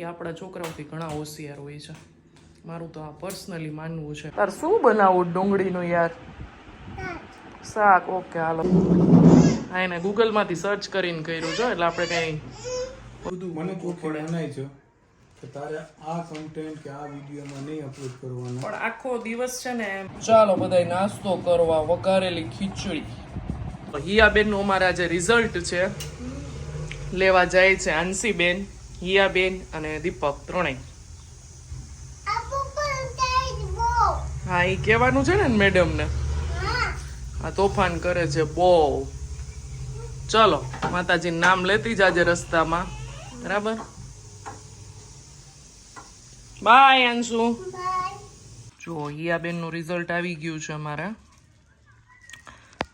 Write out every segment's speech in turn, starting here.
એ આપણા છોકરાઓથી ઘણા હોશિયાર હોય છે. મારું તો આ પર્સનલી માનવું છે. તાર શું બનાવવું ડુંગળીનું યાર? શાક ઓકે હાલો. હા એને ગૂગલમાંથી સર્ચ કરીને કર્યું છે એટલે આપણે કંઈ બધું મને મનાય છે તારે આ કન્ટેન્ટ કે આ વિડીયોમાં નહીં અપલોડ કરવાનો. પણ આખો દિવસ છે ને ચાલો બધાય નાસ્તો કરવા વઘારેલી ખીચડી. હિયાબેનનું અમારા જે રિઝલ્ટ છે લેવા જાય છે આંસીબેન હિયાબેન અને દીપક ત્રણેય. હા એ કહેવાનું છે ને મેડમને. આ તોફાન કરે છે બહુ ચલો માતાજી નામ લેતી જાજે રસ્તામાં. બરાબર? બાય અંશુ જો, હિયાબેનનું રિઝલ્ટ આવી ગયું છે અમારે.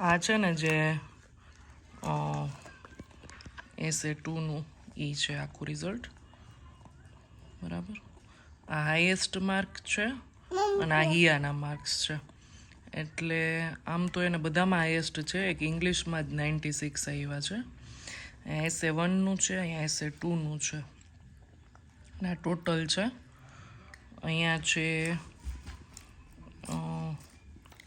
આ છે ને જે એસે ટુનું ઈ છે આખું રિઝલ્ટ બરાબર? આ હાઈએસ્ટ માર્ક છે અને આ હિયાના માર્ક્સ છે. એટલે આમ તો એને બધામાં હાઈએસ્ટ છે. એક ઇંગ્લિશમાં જ નાઇન્ટી સિક્સ આવ્યા છે. અહીંયા એસે વનનું છે, અહીંયા એસે ટુનું છે. અને આ ટોટલ છે. અહીંયા છે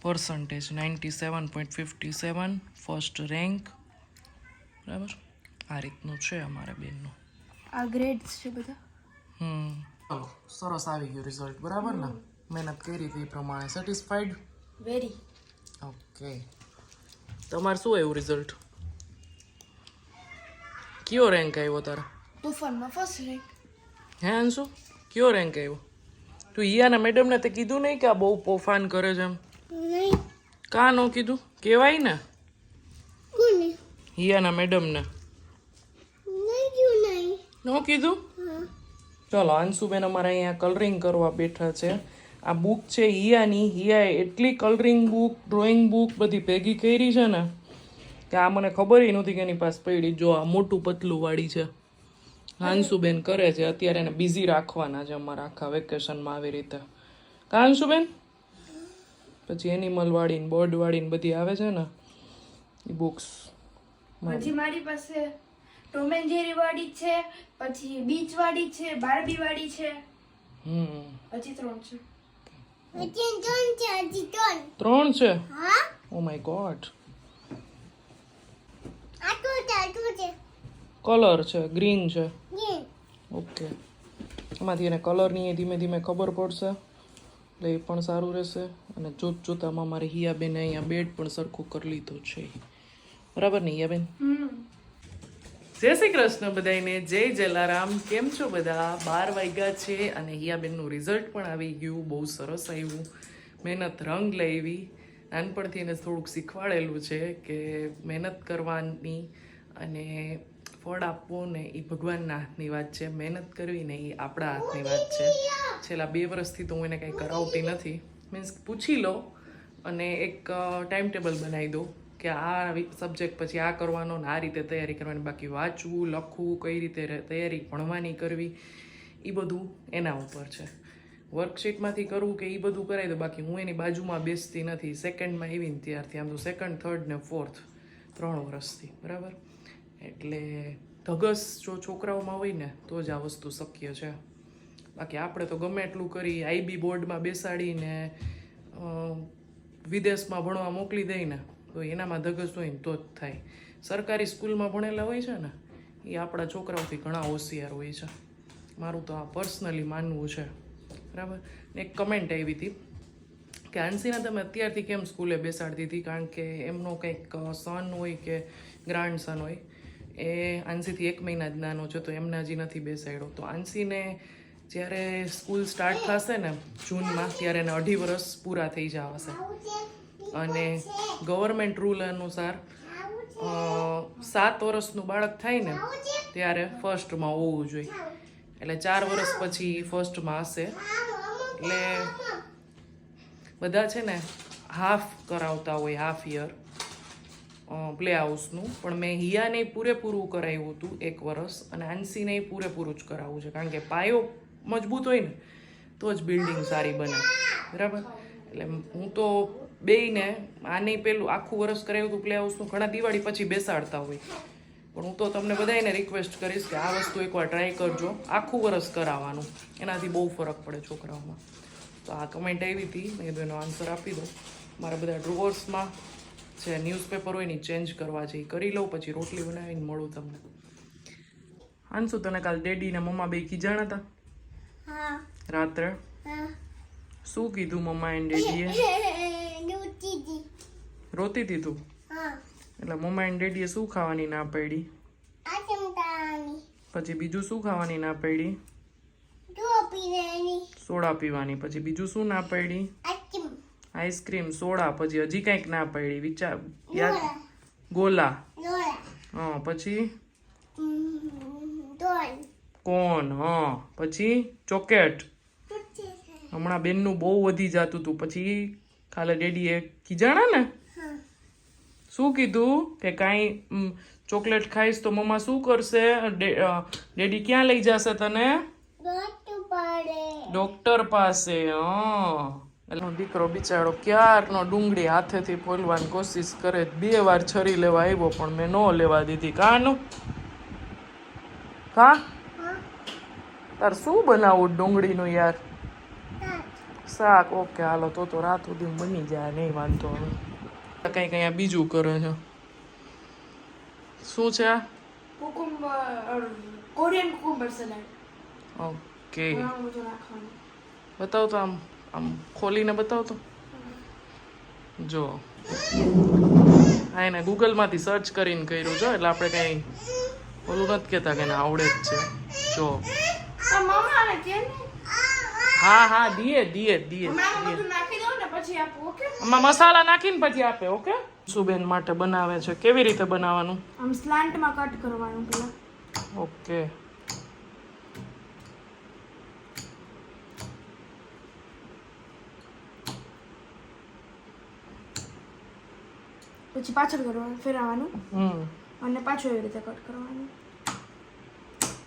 percentage ninety seven point fifty seven first rank બરાબર? આ રીતનું છે અમારા બેનનું આ ગ્રેડ્સ છે બધા હમ ચાલો સરસ આવી ગયું રિઝલ્ટ બરાબર ને મહેનત કરી હતી એ પ્રમાણે સેટિસ્ફાઈડ વેરી ઓકે તમારે શું આવ્યું રિઝલ્ટ કયો રેન્ક આવ્યો તારે તોફાનમાં ફર્સ્ટ રેન્ક હે અંશુ કયો રેન્ક આવ્યો તું ઈયાના મેડમને તે કીધું નહીં કે આ બહુ પોફાન કરે છે એમ નહીં કા નો કીધું કહેવાય ને ઈયાના હિયાના મેડમને નો કીધું? ચલો, અંશુબેન અમારા અહીંયા કલરિંગ કરવા બેઠા છે. આ બુક છે હિયાની. હિયાએ એટલી કલરિંગ બુક ડ્રોઈંગ બુક બધી ભેગી કરી છે ને, કે આ મને ખબર નહોતી કે એની પાસે પડી. જો, આ મોટું પતલું વાળી છે. અંશુબેન કરે છે. અત્યારે એને બિઝી રાખવાના છે અમારા આખા વેકેશનમાં આવી રીતે. કાંશુબેન પછી એનિમલ વાળીને બર્ડ વાળીને બધી આવે છે ને, એ બુક્સ પછી મારી પાસે ટોમ એન્ડ જેરી વાળી છે પછી બીચ વાળી છે બાર્બી વાળી છે. હમ. હજી ત્રણ છે. ત્રણ છે હા. ઓ માય ગોડ કલર છે ગ્રીન છે. ઓકે એમાંથી એને કલરની ધીમે ધીમે ખબર પડશે. એટલે એ પણ સારું રહેશે. અને જોત જોતામાં મારે હિયાબેને અહીંયા બેડ પણ સરખું કરી લીધું છે. બરાબર ને હિયાબેન? જય શ્રી કૃષ્ણ બધાને જય જલારામ. કેમ છો બધા? બાર વાગ્યા છે અને હિયાબેનનું રિઝલ્ટ પણ આવી ગયું. બહુ સરસ આવ્યું. મહેનત રંગ લાવી. નાનપણથી એને થોડુંક શીખવાડેલું છે કે મહેનત કરવાની અને ફળ આપવું ને એ ભગવાનના હાથની વાત છે. મહેનત કરવી ને એ આપણા હાથની વાત છે. છેલ્લા બે વર્ષથી તો હું એને કંઈ કરાવતી નથી. મીન્સ પૂછી લો અને એક ટાઈમ ટેબલ બનાવી દો કે આ સબ્જેક્ટ પછી આ કરવાનો ને આ રીતે તૈયારી કરવાની, બાકી વાંચવું, લખવું, કઈ રીતે તૈયારી ભણવાની કરવી એ બધું એના ઉપર છે. વર્કશીટમાંથી કરવું કે એ બધું કરાવી દો, બાકી હું એની બાજુમાં બેસતી નથી. સેકન્ડમાં એવી ને ત્યારથી, આમ તો સેકન્ડ થર્ડ ને ફોર્થ ત્રણ વર્ષથી બરાબર? એટલે ધગસ જો છોકરાઓમાં હોય ને, તો જ આ વસ્તુ શક્ય છે. બાકી આપણે તો ગમે એટલું કરી આઈબી બોર્ડમાં બેસાડીને વિદેશમાં ભણવા મોકલી દઈને તો એનામાં ધગસ હોય ને તો જ થાય. સરકારી સ્કૂલમાં ભણેલા હોય છે ને, એ આપણા છોકરાઓથી ઘણા હોશિયાર હોય છે. મારું તો આ પર્સનલી માનવું છે. બરાબર? ને એક કમેન્ટ આવી હતી કે આંસીના તમે અત્યારથી કેમ સ્કૂલે બેસાડતી હતી? કારણ કે એમનો કંઈક સન હોય કે ગ્રાન્ડ સન હોય, એ આંસીથી એક મહિના જ નાનો છે, તો એમને હજી નથી બેસાડ્યો. તો આંસીને જ્યારે સ્કૂલ સ્ટાર્ટ થશે ને, જૂનમાં, ત્યારે એને અઢી વર્ષ પૂરા થઈ જવાશે અને ગવર્મેન્ટ રૂલ અનુસાર સાત વર્ષનું બાળક થાય ને ત્યારે ફર્સ્ટમાં હોવું જોઈએ. એટલે ચાર વર્ષ પછી ફર્સ્ટમાં હશે. એટલે બધા છે ને હાફ કરાવતા હોય, હાફ યર પ્લે હાઉસનું પણ મેં હિયાને પૂરેપૂરું કરાવ્યું હતું એક વર્ષ અને આંસીને પૂરેપૂરું જ કરાવવું છે. કારણ કે પાયો મજબૂત હોય ને, તો જ બિલ્ડિંગ સારી બને. બરાબર? એટલે હું તો બેયને આને પેલું આખું વર્ષ કરાયું હતું પ્લે હાઉસનું ઘણા દિવાળી પછી બેસાડતા હોય. પણ હું તો તમને બધાને રિક્વેસ્ટ કરીશ કે આ વસ્તુ એકવાર ટ્રાય કરજો. આખું વરસ કરાવવાનું. એનાથી બહુ ફરક પડે છોકરાઓમાં. તો આ કમેન્ટ આવી હતી. મેં કીધું એનો આન્સર આપી દઉં. મારા બધા ડ્રોવર્સમાં જે ન્યૂઝપેપર હોય એની ચેન્જ કરવા જઈ કરી લઉં પછી રોટલી બનાવીને મળું તમને. આનશું તને કાલ ડેડી ને મમ્મા બે કીજાણા હતા રાત્રે? શું કીધું મમ્મા એન્ડ ડેડીએ રોતી હતી તું? એટલે મમ્મા એન્ડ ડેડીએ શું ખાવાની ના પાડી? પછી બીજું શું ખાવાની ના પાડી? સોડા પીવાની. પછી બીજું શું ના પાડી? Ice cream. સોડા. પછી હજી કંઈક ના પાડી. વિચાર યાદ? ગોલા. હા પછી? કોન હા. પછી? ચોકેટ. હમણાં બેનનું બહુ વધી જતું હતું પછી કાલે ડેડીએ કીજાણા ને? શું કીધું? કે કાંઈ ચોકલેટ ખાઈશ તો મમ્મા શું કરશે? ડેડી ક્યાં લઈ જશે તને? ડોક્ટર પાસે. હા. એનો દીકરો બિચારો ક્યારનો ડુંગળી હાથેથી ફોલવાની કોશિશ કરે. બે વાર છરી લેવા આવ્યો પણ મેં ન લેવા દીધી. કાનું? કા? હા. તાર શું બનાવું ડુંગળીનું યાર? શાક. ઓકે હાલો તો તો રાત સુધી બની જાય નહીં વાંધો. હવે કંઈક અહીંયા બીજું કરે છે. શું છે આ? Korean salad. ઓકે. બતાવતો બતાવ તો આમ આમ ખોલીને બતાવ તો. જો. હા એને ગૂગલમાંથી સર્ચ કરીને કર્યું જો એટલે આપણે કંઈ ઓલું નથી કહેતા કે એને આવડે જ છે. જો. હા હા દીએ દીએ દીએ ને પછી આપું ઓકે? આમાં મસાલા નાખીને પછી આપે ઓકે? સુબેન માટે બનાવે છે. કેવી રીતે બનાવવાનું? આમ સ્લાન્ટમાં કટ કરવાનું પેલા ઓકે. પછી પાછળ કરવાનું ફેરવવાનું. હમ. અને પાછું એવી રીતે કટ કરવાનું.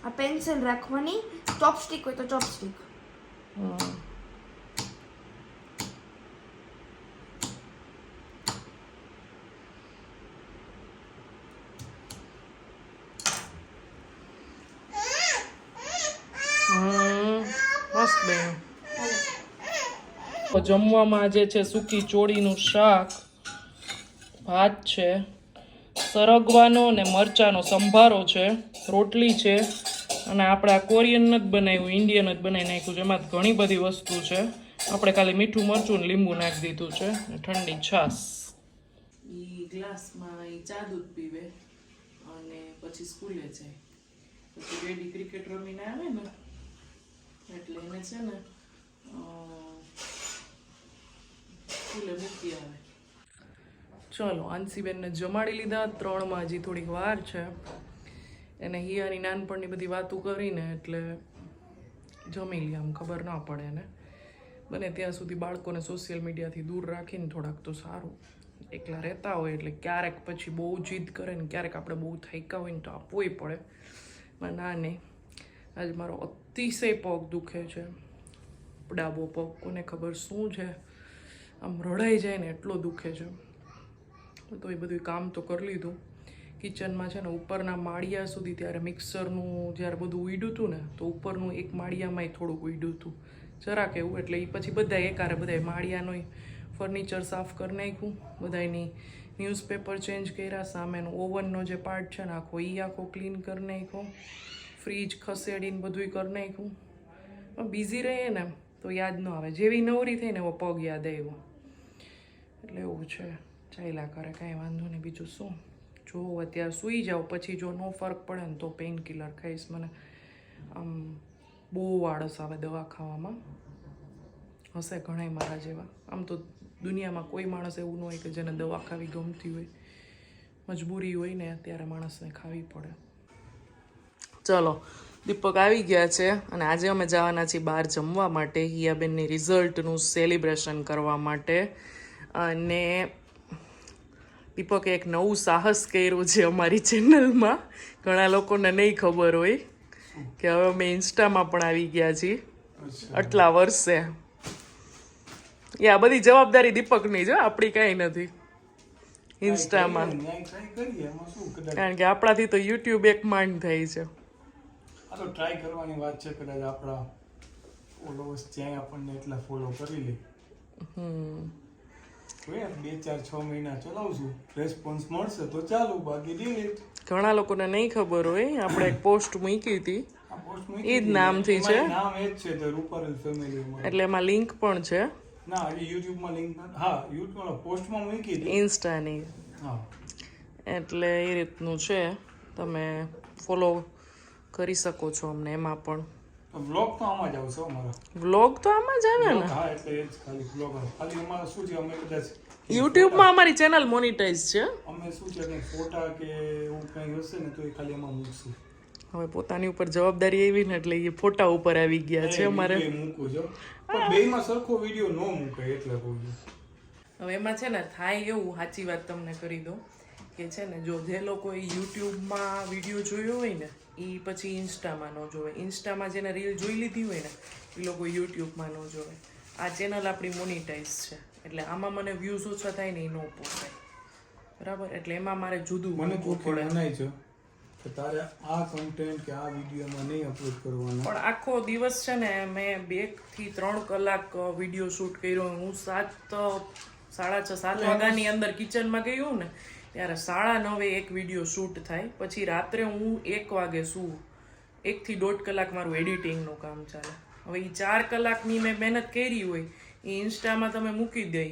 આ પેન્સિલ રાખવાની. ચોપસ્ટિક હોય તો ચોપસ્ટિક હમ. હમ મસ્ત બેન જમવામાં આજે છે સૂકી ચોળીનું શાક, ભાત છે, સરગવાનો ને મરચાંનો સંભારો છે, રોટલી છે, અને આપણે આ કોરિયન જ બનાવ્યું, ઇન્ડિયન જ બનાવી નાખ્યું છે. એમાં ઘણી બધી વસ્તુ છે. આપણે ખાલી મીઠું, મરચું ને લીંબુ નાખી દીધું છે. ઠંડી ઈ ગ્લાસમાં એ ચા દૂધ પીવે અને પછી સ્કૂલે જાય. પછી રેડી ક્રિકેટ રમીને આવે ને, એટલે એને છે ને સ્કૂલે મૂકી આવે. ચલો આંસીબેનને જમાડી લીધા. ત્રણમાં હજી થોડીક વાર છે. એને હિયાની નાનપણની બધી વાતો કરીને એટલે જમી લે, આમ ખબર ના પડે એને. બને ત્યાં સુધી બાળકોને સોશિયલ મીડિયાથી દૂર રાખીને થોડાક તો સારું. એકલા રહેતા હોય એટલે ક્યારેક પછી બહુ જીદ કરે ને ક્યારેક આપણે બહુ થાક્યા હોય ને તો આપવું પડે. પણ ના નહીં આજે મારો અતિશય પગ દુખે છે. ડાબો પગ, કોને ખબર શું છે? આમ રડાઈ જાય ને એટલો દુખે છે. તો એ બધું કામ તો કરી લીધું. કિચનમાં છે ને ઉપરના માળિયા સુધી ત્યારે મિક્સરનું જ્યારે બધું ઉડ્યું હતું ને, તો ઉપરનું એક માળિયામાંય થોડુંક ઉડ્યું હતું. જરાક એવું, એટલે એ પછી બધા એકારે બધા માળિયાનોય ફર્નિચર સાફ કરી નાખ્યું. બધાની ન્યૂઝપેપર ચેન્જ કર્યા, સામેનો ઓવનનો જે પાર્ટ છે ને, આખો એ આખો ક્લીન કરી નાખ્યો. ફ્રીજ ખસેડીને બધુંય કરી નાખ્યું. બિઝી રહીએ ને, તો યાદ ન આવે. જેવી નવરી થઈ ને એવો પગ યાદ આવ્યો. એટલે એવું છે. ચાલ્યા કરે, કાંઈ વાંધો નહીં. બીજું શું? જો અત્યારે સૂઈ જાઓ, પછી જો નો ફરક પડે ને તો પેઇન કિલર ખાઈશ. મને આમ બહુ આળસ આવે દવા ખાવામાં. હશે ઘણાય મારા જેવા. આમ તો દુનિયામાં કોઈ માણસ એવું ન હોય કે જેને દવા ખાવી ગમતી હોય. મજબૂરી હોય ને, ત્યારે માણસને ખાવી પડે. ચલો, દીપક આવી ગયા છે અને આજે અમે જવાના છીએ બહાર જમવા માટે. હિયાબેનની રિઝલ્ટનું સેલિબ્રેશન કરવા માટે. અને દીપકે એક નવું સાહસ કર્યું છે અમારી ચેનલમાં. ઘણા લોકોને નહીં ખબર હોય કે હવે અમે ઇન્સ્ટામાં પણ આવી ગયા છીએ. આટલા વર્ષે. એ આ બધી જવાબદારી દીપકની છે આપણી કાંઈ નથી. ઇન્સ્ટામાં. કારણ કે આપણાથી તો યુટ્યુબ એક માંડ થાય છે. આ તો ટ્રાય કરવાની વાત છે કદાચ આપણા ફોલોવર્સ જ્યાં આપણને એટલા ફોલો કરી લે. હમ. જોઈએ બે ચાર છ મહિના ચલાવશું રેસ્પોન્સ મળશે તો ચાલુ બાકી ડિલીટ ઘણા લોકોને નહીં ખબર હોય આપણે એક પોસ્ટ મૂકી હતી. એ જ નામથી છે? નામ એ જ છે ધ રૂપારેલ ફેમિલી એટલે એમાં લિંક પણ છે. ના હજી યુટ્યુબમાં લિંક હા યુટ્યુબમાં પોસ્ટમાં મૂકી હતી. ઇન્સ્ટાની હા. એટલે એ રીતનું છે. તમે ફોલો કરી શકો છો અમને એમાં પણ. તો બ્લોગ તો આમાં જ આવશે અમારો વ્લોગ તો આમાં જ આવે ને? હા એટલે એ જ ખાલી વ્લોગ ખાલી અમારો શું છે અમે કદાચ યુટ્યુબમાં અમારી ચેનલ મોનિટાઈઝ છે. અમે શું છે કંઈ ફોટા કે એવું કંઈ હશે ને તો એ ખાલી એમાં મૂકશું. હવે પોતાની ઉપર જવાબદારી આવી ને એટલે એ ફોટા ઉપર આવી ગયા છે અમારે. મૂકું છો પણ બેયમાં સરખો વીડિયો ન મૂકે એટલે બોલું હવે એમાં છે ને થાય એવું સાચી વાત તમને કરી દઉં. કે છે ને જો જે લોકો યુટ્યુબમાં વીડિયો જોયો હોય ને એ પછી ઇન્સ્ટામાં ન જોવે. ઇન્સ્ટામાં જેને રીલ જોઈ લીધી હોય ને એ લોકો યુટ્યુબમાં ન જોવે. આ ચેનલ આપણી મોનિટાઈઝ છે. એટલે આમાં મને વ્યૂઝ ઓછા થાય ને એ ન પોસાય. બરાબર? એટલે એમાં મારે જુદું મને મૂકવું મનાય છે કે તારે આ કન્ટેન્ટ કે આ વિડીયોમાં નહીં અપલોડ કરવાનો. પણ આખો દિવસ છે ને મેં બેથી ત્રણ કલાક વીડિયો શૂટ કર્યો. હું સાત સાડા છ સાત વાગ્યાની અંદર કિચનમાં ગયું ને ત્યારે સાડા નવે એક વીડિયો શૂટ થાય. પછી રાત્રે હું એક વાગે શું એકથી દોઢ કલાક મારું એડિટિંગનું કામ ચાલે. હવે એ ચાર કલાકની મેં મહેનત કરી હોય એ ઇન્સ્ટામાં તમે મૂકી દઈ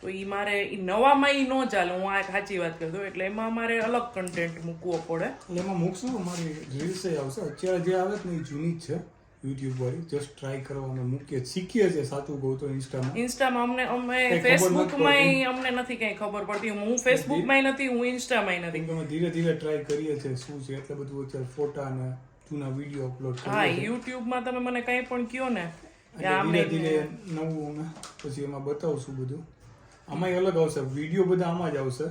તો એ મારે એ નવામાં એ ન ચાલે, હું આ સાચી વાત કરી દઉં એટલે એમાં મારે અલગ કન્ટેન્ટ મૂકવો પડે. એટલે એમાં મૂકશું? અમારી રીલ્સ આવશે. અત્યારે જે આવે ને એ જૂની જ છે. યુટ્યુબ વાળી. જસ્ટ ટ્રાય કરવા અમે મૂકીએ. શીખીએ છીએ સાચું કહું તો ઇન્સ્ટામાં ઇન્સ્ટામાં અમને અમે ફેસબુકમાં અમને નથી કઈ ખબર પડતી. હું ફેસબુકમાં નથી હું ઇન્સ્ટામાં નથી. અમે ધીરે ધીરે ટ્રાય કરીએ છીએ શું છે એટલે બધું અત્યારે ફોટા ને જૂના વીડિયો અપલોડ હા યુટ્યુબમાં તમે મને કઈ પણ કયો ને આમ ધીરે ધીરે નવું અમે પછી એમાં બતાવશું બધું. આમાંય અલગ આવશે. વીડિયો બધા આમાં જ આવશે.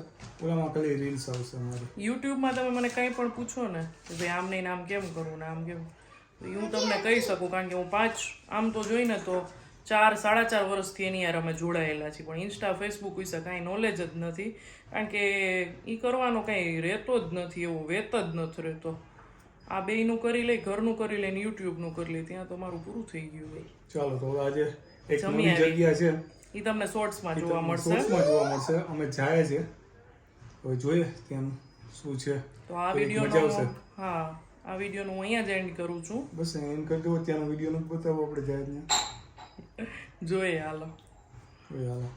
ઓલામાં ખાલી રીલ્સ આવશે અમારે. યુટ્યુબમાં તમે મને કઈ પણ પૂછો ને કે ભાઈ આમ નહીં આમ કેમ કરવું ને આમ કેમ? તો હું તમને કહી શકું કારણ કે હું પાંચ આમ તો જોઈને તો ચાર સાડા ચાર વર્ષથી એની યાર અમે જોડાયેલા છીએ. પણ ઇન્સ્ટા ફેસબુક વિશે કાંઈ નોલેજ જ નથી કારણ કે એ કરવાનો કાંઈ રહેતો જ નથી એવો વેત જ નથી રહેતો. આ બેયનું કરી લઈ ઘરનું કરી લઈને યુટ્યુબનું કરી લઈ ત્યાં તો મારું પૂરું થઈ ગયું હોય. ચાલો તો આજે એક નવી જગ્યા છે. એ તમને શોર્ટ્સમાં જોવા મળશે. શોર્ટ્સમાં જોવા મળશે. અમે જાય છે. હવે જોઈએ ત્યાં શું છે. તો આ આવશે. હા. આ વિડીયોનું હું અહીંયા જ એન્ડ કરું છું. બસ એન્ડ કરી દો અત્યારનો વીડિયો નથી બતાવો આપણે જાય ત્યાં જોઈએ હાલો. જોઈએ હાલો.